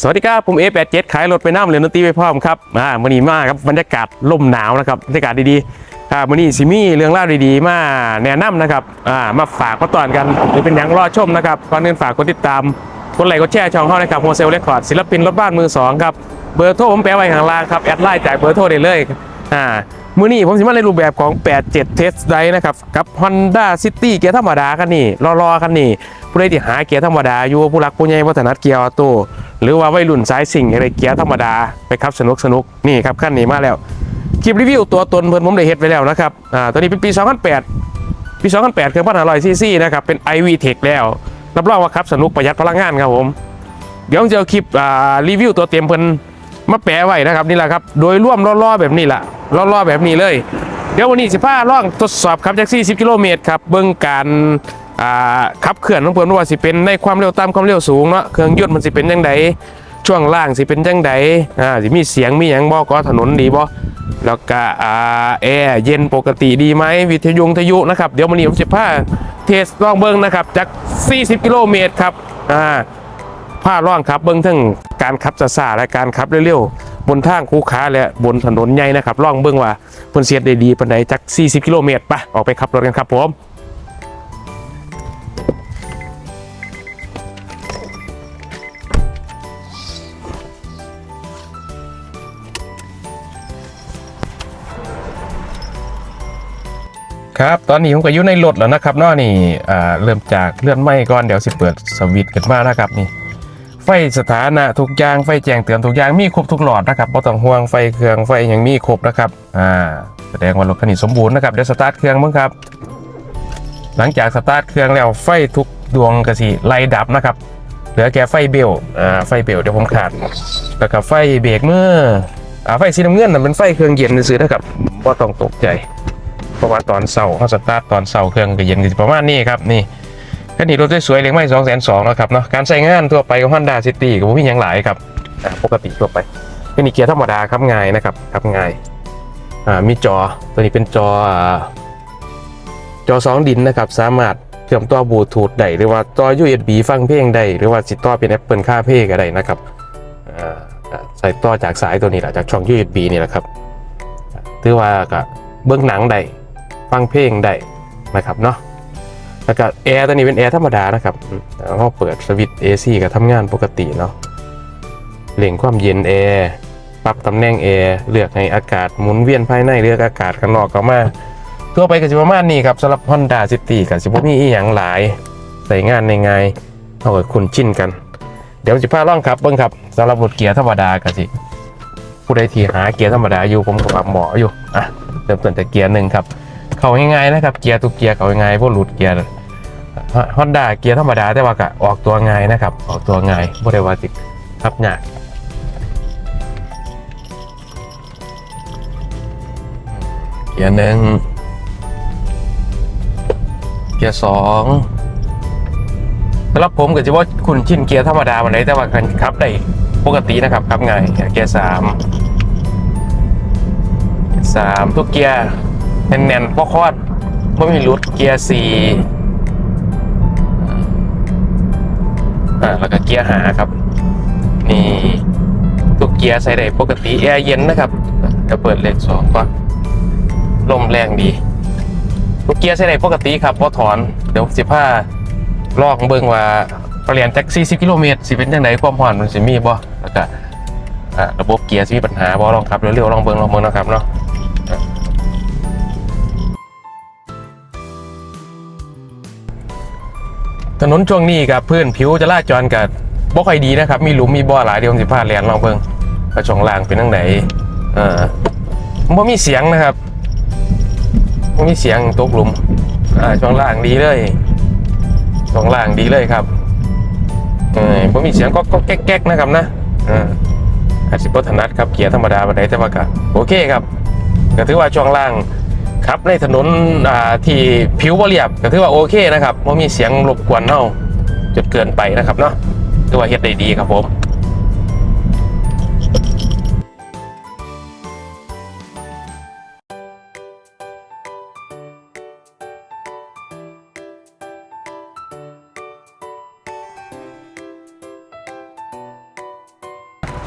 สวัสดีครับ ผม A87 ขายรถไปน้ำเรียนดนตรีไปพร้อมครับอ่ามันนี้มาครับบรรยากาศลมหนาวนะครับบรรยากาศดีๆอ่ามันนี้ซิมี่เรื่องเล่าดีๆ มาแนะนำนะครับอ่ามาฝากมาตอนกันหรือเป็นอย่างรอชมนะครับก่อนอื่นฝากกดติดตามกดไลค์กดแชร์ช่องเขานะครับโฮเซลเรคคอร์ดศิลปินรถบ้านมือสองครับเบอร์โทรผมแปะไว้ข้างล่างครับแอดไลน์จากเบอร์โทรได้เลย อ่ามื่อนี้ผมสิมาในรูปแบบของ 87 Test Drive นะครับ กับ Honda City เกียร์ธรรมดาคันนี้รอๆคันนี้ผู้ใดที่หาเกียร์ธรรมดาอยู่ผู้รักผู้ใหญ่วัฒนัดเกียร์ออโต้หรือว่าวัยรุ่นสายสิ่งอะไรเกียร์ธรรมดาไปขับสนุกสนุกนี่ครับขั้นนี้มาแล้วคลิปรีวิวตัวตนเพิ่นผมได้เฮ็ดไวแล้วนะครับอ่าตัวนี้เป็นปี 2008 ปี 2008เครื่องพันห้าร้อยซีซีนะครับเป็น iV Tech แล้วรับรองว่าขับสนุกประหยัดพลังงานครับผมเดี๋ยวผมจะเอาคลิปอ่ารีวิวตัวเต็มเพิ่น มาแปะไว้นะครับนี่แหละครับ โดยร่วมล่อๆแบบนี้แหละล่อๆแบบนี้เลย เดี๋ยววันนี้สิพาล่องทดสอบขับแท็กซี่10กิโลเมตรครับเบิ่งการขับเคลื่อนของเพิ่นว่าสิเป็นในความเร็วต่ำความเร็วสูงเนาะเครื่องยนต์มันสิเป็นจังไดช่วงล่างสิเป็นจังไดอ่าสิมีเสียงมีหยังบ่ก็ถนนดีบ่แล้วก็อ่าแอร์เย็นปกติดีไหมวิทยุทยุนะครับเดี๋ยววันนี้ผมสิพาเทสลองเบิ่งนะครับจาก 40 กิโลเมตรครับอ่า ผ้าร่องครับเบื้องทั้งการขับซาๆและการขับเร็วๆบนทางคูขาและบนถนนใหญ่นะครับร่องเบื้องว่าเพิ่นเสียดได้ดีปานใดจาก 40 กิโลเมตรไปออกไปขับรถกันครับผมครับตอนนี้ผมก็อยู่ในรถแล้วนะครับเนาะนี่อ่าเริ่มจากเลื่อนไม้ก่อนเดี๋ยวสิเปิดสวิตช์กันมานะครับนี่ ไฟสถานะทุกอย่างไฟแจ้งเตือนทุกอย่างมีครบทุกหลอดนะครับบ่ต้องห่วงไฟเครื่องไฟอย่างมีครบนะครับอ่าแสดงว่ารถคันนี้สมบูรณ์นะครับเดี๋ยวสตาร์ทเครื่องมั้งครับ หลังจากสตาร์ทเครื่องแล้วไฟทุกดวงกระสีไล่ดับนะครับเหลือแค่ไฟเบลอ่าไฟเบลเดี๋ยวผมขาดแล้วก็ไฟเบรกเมื่ออ่าไฟสีน้ำเงินน่ะเป็นไฟเครื่องเย็นซื้อนะครับบ่ต้องตกใจ เพราะว่าตอนเสาร์เขาสตาร์ทตอนเสาร์เครื่องก็เย็นก็ประมาณนี้ครับนี่ คันนี้รถสวยๆเลี้ยไม่สองแสนสองแล้วครับเนาะการใช้งานทั่วไปของ Honda City ก็บ่มีหยังหลายครับปกติทั่วไปคันนี้เกียร์ธรรมดาครับง่ายนะครับครับง่ายมีจอตัวนี้เป็นจอจอสองดินนะครับสามารถเชื่อมต่อบลูทูธได้หรือว่าต่อ USB ฟังเพลงได้หรือว่าสิต่อเป็น Apple CarPlay ก็ได้นะครับใส่ต่อจากสายตัวนี้แหละจากช่อง USB นี่แหละครับถือว่าก็เบื้องหนังได้ฟังเพลงได้นะครับเนาะ แล้วก็แอร์ตัวนี้เป็นแอร์ธรรมดานะครับอืมแล้วก็เปิดสวิตช์ AC ก็ทำงานปกติเนาะเล่งความเย็นแอร์ปรับตำแหน่งแอร์เลือกให้อากาศหมุนเวียนภายในเลือกอากาศข้างนอกเข้ามาทั่วไปก็จะประมาณนี้ครับสำหรับ Honda City กับสิบมีอีหยังหลายใส่งานในไงเอากับคุณชินกัน เดี๋ยวจะพาล่องครับเบิ้งครับสำหรับรถเกียร์ธรรมดากันสิผู้ใดที่หาเกียร์ธรรมดาอยู่ผมก็ปรับเหมาะอยู่อะเริ่มต้นจากเกียร์หนึ่งครับ เขาง่ายๆนะครับเกียร์ทุกเกียร์เขาง่ายพวกหลุดเกียร์ฮอนด้าเกียร์ธรรมดาแต่ว่าก็ออกตัวง่ายนะครับ ออกตัวง่ายบ่ได้ว่าติทับยากเกียร์หนึ่งเกียร์สองสำหรับผมก็จะว่าคุณชินเกียร์ธรรมดาวันไหนแต่ว่ากันขับได้ปกตินะครับขับง่ายเกียร์สามสามทุกเกียร์ แน่นๆเพราะคอดไม่มีรุดเกียร์สี่อ่าแล้วก็เกียร์หาครับ นี่ทุกเกียร์ใส่ได้ปกติแอร์เย็นนะครับจะเปิดเลขสองก่อนลมแรงดีทุกเกียร์ใส่ได้ปกติครับพอถอนเดี๋ยวสิบห้าลองเบิ่งว่าเปลี่ยนจาก40กิโลเมตรสิเป็นยังไงความผ่อนมันสิมีบ่แล้วก็อ่าระบบเกียร์สิมีปัญหาบ่ลองครับเร็วๆลองเบิ่งลองเบิ่งนะครับเนาะ ถนนช่วงนี้กับพื้นผิวจะลาดจรกับบ่ค่อยดีนะครับ มีหลุมมีบ่อหลายเดียวผมสิพาแลนลองเบิ่งกระช่องล่างเป็นทางไหนเอ่อบ่มีเสียงนะครับบ่มีเสียงตกหลุมอ่าช่องล่างดีเลยช่องล่างดีเลยครับเออบ่มีเสียงก็ก็แก๊กๆนะครับนะอ่าอาจสิบ่ถนัดครับเกียร์ธรรมดาบันไดแต่ว่าก็โอเคครับก็ถือว่าช่วงล่าง ครับในถนนอ่าที่ผิวบ่เรียบก็ถือว่าโอเคนะครับไม่มีเสียงรบกวนเน่าจนเกินไปนะครับเนาะถือว่าเฮ็ดได้ดีครับผม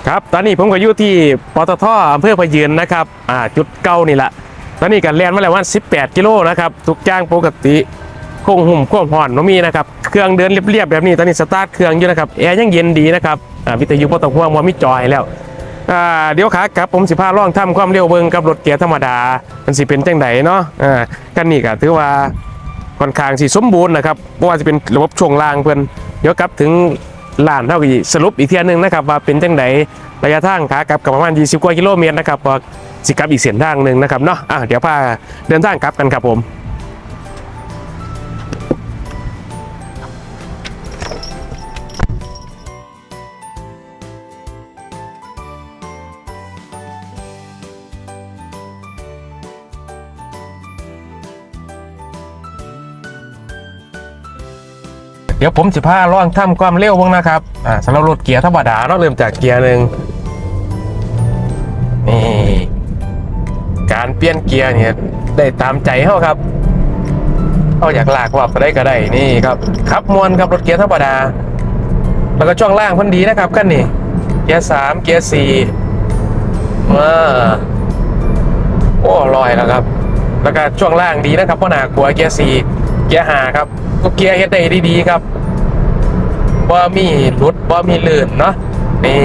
ครับตอนนี้ผมก็อยู่ที่ปตทอำเภอพะยืนนะครับอ่าจุดเก้านี่แหละ ตอนนี้กันแล่นมาแล้ววัน18 กิโลนะครับทุกอย่างปกติคงหุ่มควบห่อนบ่มีนะครับเครื่องเดินเรียบๆแบบนี้ตอนนี้สตาร์ทเครื่องอยู่นะครับแอร์ยังเย็นดีนะครับวิทยุบ่ต้องห่วงว่ามีจอยแล้วเดี๋ยวขากลับผมสิพาล่องทำความเร็วเบิงกับรถเกียร์ธรรมดา มันสิเป็นจังไดเนาะกันนี่ก็ถือว่าค่อนข้างสิสมบูรณ์นะครับเพราะว่าจะเป็นระบบช่วงล่างเพื่อนเดี๋ยวกลับถึงลานเท่ากับสรุปอีกเทียนึงนะครับว่าเป็นจังไดระยะทางขากลับกับประมาณ 20 กว่ากิโลเมตรนะครับ สิกลับอีกเส้นทางหนึ่งนะครับเนาะอะเดี๋ยวพาเดินทางกลับกันครับผมเดี๋ยวผมสิพาล่องทำความเร็วบ้างนะครับ อ่าสำหรับรถเกียร์ธรรมดาเนาะเริ่มจากเกียร์หนึ่ง เปลี่ยนเกียร์เนี่ยได้ตามใจเขาครับเขาอยากลากว่าก็ได้ก็ได้นี่ครับขับมวนครับรถเกียร์ธรรมดา แล้วก็ช่วงล่างพันดีนะครับกันนี่เกียร์สามเกียร์สี่มาโอ้ลอยแล้วครับ แล้วก็ช่วงล่างดีนะครับเพราะหนากลัวเกียร์สี่เกียร์ห้าครับก็เกียร์เฮ็ดได้ดีๆครับว่ามีรุดว่ามีลื่นเนาะนี่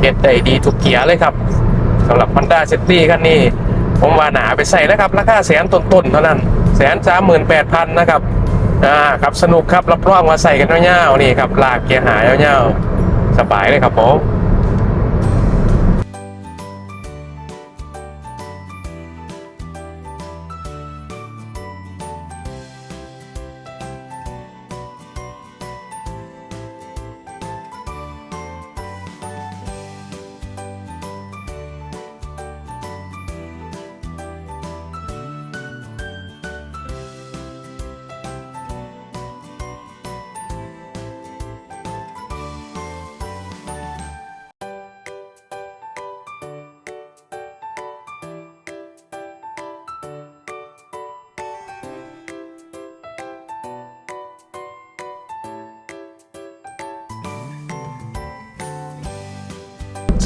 เฮ็ดได้ดีทุกเกียร์เลยครับสำหรับ Honda City คันนี้ ผมว่าหนาไปใส่นะครับ ราคาแสนต้นๆเท่านั้นแสนสามหมื่นแปดพันนะครับอ่าครับสนุกครับรับรองว่าใส่กันยาวๆนี่ครับลากเกียร์หายเงาวๆสบายเลยครับผม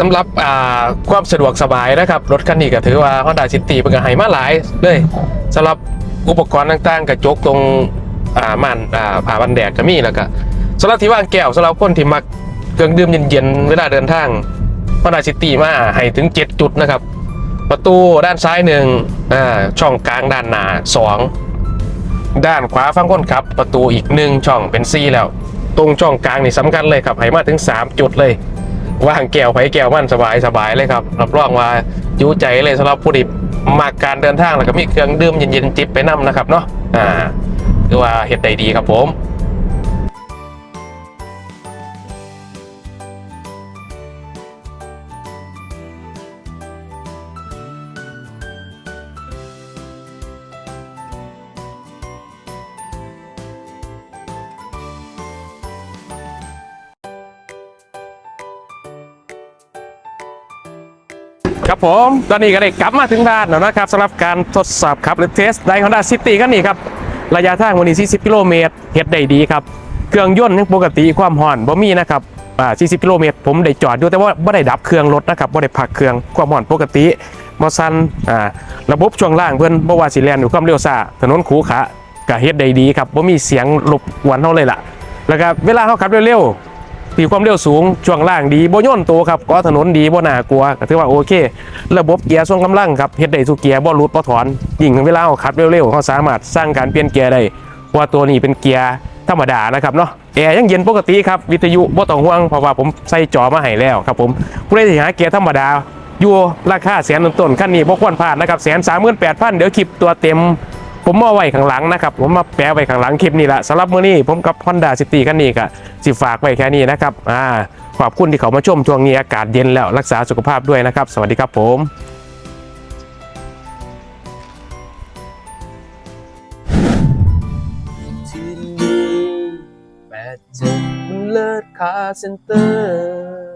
สำหรับความสะดวกสบายนะครับ รถคันนี้ก็ถือว่า Honda City เป็นก็ให้มาหลายเลยสำหรับอุปกรณ์ต่างๆกระจกตรงม่านอ่าผ่าบันแดดก็มีแล้วก็สำหรับที่ว่างแก้วสำหรับคนที่มักเครื่องดื่มเย็นๆเวลาเดินทาง Honda City มาให้ถึง 7 จุดนะครับ ประตูด้านซ้ายหนึ่งช่องกลางด้านหน้าสองด้านขวาฝั่งคนขับ ประตูอีกหนึ่งช่องเป็นซีแล้ว ตรงช่องกลางนี่สำคัญเลยครับให้มาถึง 3 จุดเลย ว่างแก้วไผแก้วมันสบายสบายเลยครับรับรองว่าจูใจเลยสำหรับผู้ที่มากการเดินทางแล้วก็มีเครื่องดื่มเย็นๆจิบไปนํนะครับเนาะอ่าคือว่าเห็ดได้ดีครับผม ครับผมตอนนี้ก็ได้กลับมาถึงบ้านแล้วนะครับสำหรับการทดสอบขับหรือเทสไดฮอนด้าซิตี้กันนี่ครับ ระยะทางวันนี้ 40 กิโลเมตรเฮ็ดได้ดีครับ เครื่องยนต์ยังปกติความห่อนบ่มีนะครับอ่า40 กิโลเมตรผมได้จอดอยู่แต่ว่าบ่ได้ดับเครื่องรถนะครับบ่ได้พักเครื่องความห่อนปกติบ่สั่นอ่าระบบช่วงล่างเพิ่อนบ่ว่าสิแลนอยู่ความเร็วซ่าถนนขรุขะก็เฮ็ดได้ดีครับบ่มีเสียงรบกวนเฮาเลยล่ะแล้วก็เวลาเขาขับเร็วๆ ที่ความเร็วสูง ช่วงล่างดีบ่ย่นตัวครับก็ถนนดีบ่น่ากลัวก็ถือว่าโอเค ระบบเกียร์ทรงกำลังครับเฮ็ดได้ทุกเกียร์บ่หลุดบ่ถอนยิ่งเวลาเราขับเร็วๆเขาสามารถสร้างการเปลี่ยนเกียร์ได้ว่าตัวนี้เป็นเกียร์ธรรมดานะครับเนาะแอร์ยังเย็นปกติครับวิทยุบ่ต้องห่วงเพราะว่าผมใส่จอมาให้แล้วครับผมผู้ใดที่หาเกียร์ธรรมดาอยู่ราคาแสนต้นๆคันนี้บ่ควรพลาดนะครับแสนสามหมื่นแปดพันเดี๋ยวคลิปตัวเต็ม ผมมาไว้ข้างหลังนะครับ ผมมาแปะไว้ข้างหลังคลิปนี้ละสำหรับมื้อนี้ผมกับ Honda City คันนี้ก็สิฝากไว้แค่นี้นะครับอ่าขอบคุณที่เขามาชมช่วงนี้อากาศเย็นแล้วรักษาสุขภาพด้วยนะครับ สวัสดีครับผมเลิศคาเซ็นเตอร์